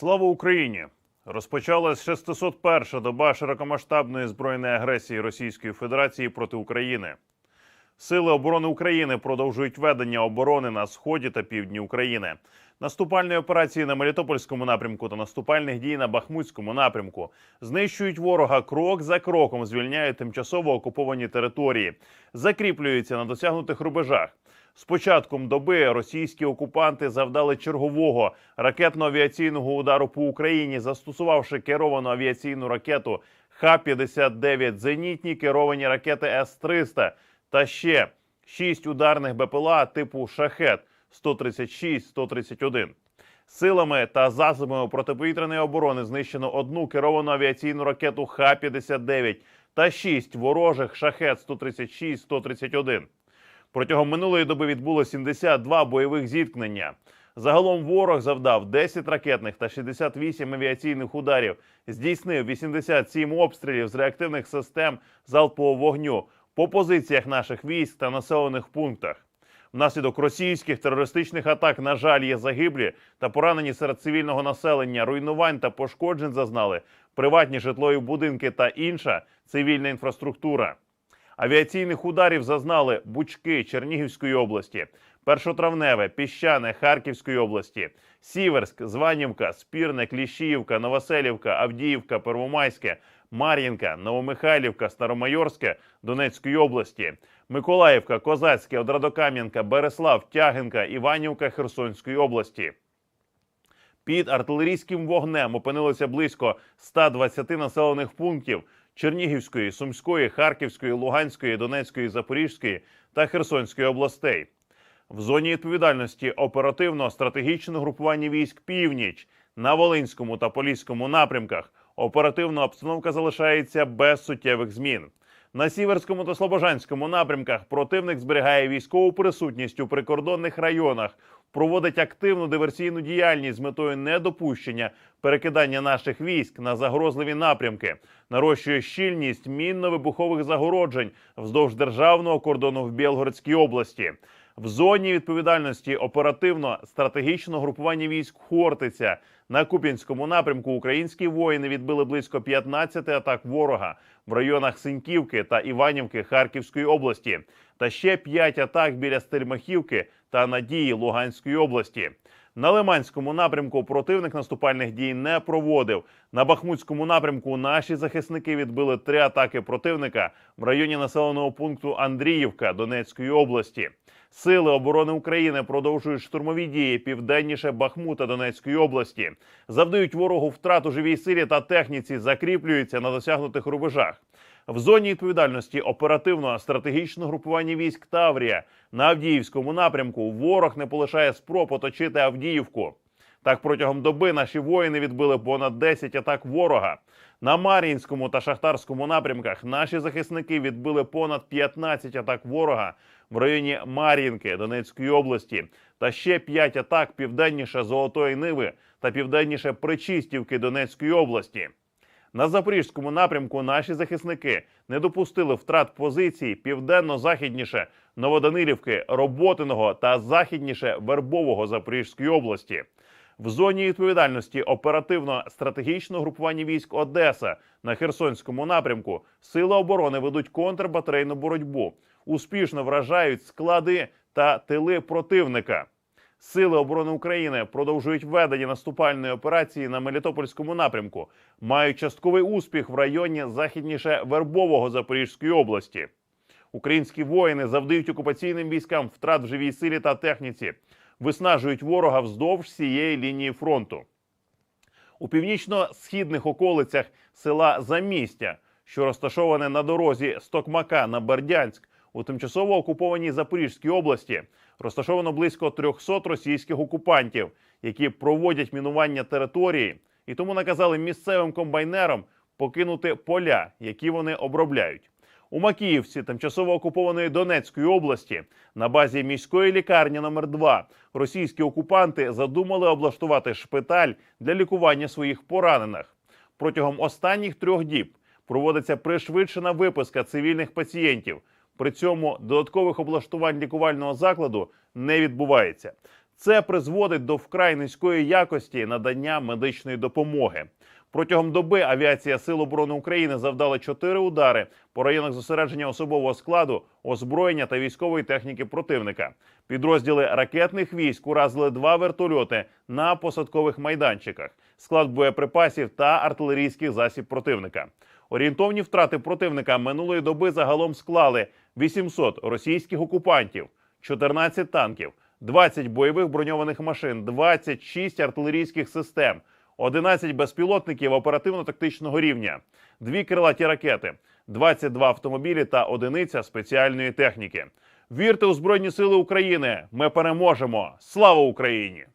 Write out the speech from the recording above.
Слава Україні! Розпочалась 601 доба широкомасштабної збройної агресії Російської Федерації проти України. Сили оборони України продовжують ведення оборони на сході та півдні України. Наступальні операції на Мелітопольському напрямку та наступальних дій на Бахмутському напрямку знищують ворога крок за кроком, звільняють тимчасово окуповані території, закріплюються на досягнутих рубежах. З початком доби російські окупанти завдали чергового ракетно-авіаційного удару по Україні, застосувавши керовану авіаційну ракету Х-59, зенітні керовані ракети С-300 та ще шість ударних БПЛА типу Шахет 136-131. Силами та засобами протиповітряної оборони знищено одну керовану авіаційну ракету Х-59 та шість ворожих шахет 136-131. Протягом минулої доби відбуло 72 бойових зіткнення. Загалом ворог завдав 10 ракетних та 68 авіаційних ударів, здійснив 87 обстрілів з реактивних систем залпового вогню по позиціях наших військ та населених пунктах. Внаслідок російських терористичних атак, на жаль, є загиблі та поранені серед цивільного населення, руйнувань та пошкоджень зазнали приватні житлові будинки та інша цивільна інфраструктура. Авіаційних ударів зазнали Бучки Чернігівської області, Першотравневе, Піщане Харківської області, Сіверськ, Званівка, Спірне, Кліщіївка, Новоселівка, Авдіївка, Первомайське, Мар'їнка, Новомихайлівка, Старомайорське Донецької області, Миколаївка, Козацьке, Одрадокам'янка, Береслав, Тягинка, Іванівка Херсонської області. Під артилерійським вогнем опинилося близько 120 населених пунктів Чернігівської, Сумської, Харківської, Луганської, Донецької, Запорізької та Херсонської областей. В зоні відповідальності оперативно-стратегічне групування військ Північ на Волинському та Поліському напрямках оперативна обстановка залишається без суттєвих змін. На Сіверському та Слобожанському напрямках противник зберігає військову присутність у прикордонних районах, проводить активну диверсійну діяльність з метою недопущення перекидання наших військ на загрозливі напрямки, нарощує щільність мінно-вибухових загороджень вздовж державного кордону в Білгородській області. В зоні відповідальності оперативно-стратегічного групування військ Хортиця на Куп'янському напрямку українські воїни відбили близько 15 атак ворога в районах Синьківки та Іванівки Харківської області, та ще 5 атак біля Стельмахівки та Надії Луганської області. На Лиманському напрямку противник наступальних дій не проводив. На Бахмутському напрямку наші захисники відбили три атаки противника в районі населеного пункту Андріївка Донецької області. Сили оборони України продовжують штурмові дії південніше Бахмута Донецької області, завдають ворогу втрат у живій силі та техніці, закріплюються на досягнутих рубежах. В зоні відповідальності оперативно-стратегічного групування військ Таврія на Авдіївському напрямку ворог не полишає спроб оточити Авдіївку. Так протягом доби наші воїни відбили понад 10 атак ворога. На Мар'їнському та Шахтарському напрямках наші захисники відбили понад 15 атак ворога в районі Мар'їнки Донецької області та ще 5 атак південніше Золотої Ниви та південніше Причистівки Донецької області. На запорізькому напрямку наші захисники не допустили втрат позицій південно-західніше Новоданилівки, Роботиного та західніше Вербового Запорізької області. В зоні відповідальності оперативно-стратегічного групування військ Одеса на Херсонському напрямку сили оборони ведуть контрбатарейну боротьбу, успішно вражають склади та тили противника. Сили оборони України продовжують ведення наступальної операції на Мелітопольському напрямку, мають частковий успіх в районі західніше Вербового Запорізької області. Українські воїни завдають окупаційним військам втрат в живій силі та техніці, виснажують ворога вздовж всієї лінії фронту. У північно-східних околицях села Замістя, що розташоване на дорозі з Токмака на Бердянськ, у тимчасово окупованій Запорізькій області, розташовано близько 300 російських окупантів, які проводять мінування території, і тому наказали місцевим комбайнерам покинути поля, які вони обробляють. У Макіївці, тимчасово окупованої Донецької області, на базі міської лікарні номер 2 російські окупанти задумали облаштувати шпиталь для лікування своїх поранених. Протягом останніх трьох діб проводиться пришвидшена виписка цивільних пацієнтів. При цьому додаткових облаштувань лікувального закладу не відбувається. Це призводить до вкрай низької якості надання медичної допомоги. Протягом доби авіація Сил оборони України завдала чотири удари по районах зосередження особового складу, озброєння та військової техніки противника. Підрозділи ракетних військ уразили два вертольоти на посадкових майданчиках, склад боєприпасів та артилерійських засіб противника. Орієнтовні втрати противника минулої доби загалом склали 800 російських окупантів, 14 танків, 20 бойових броньованих машин, 26 артилерійських систем, 11 безпілотників оперативно-тактичного рівня, дві крилаті ракети, 22 автомобілі та одиниця спеціальної техніки. Вірте у Збройні Сили України! Ми переможемо! Слава Україні!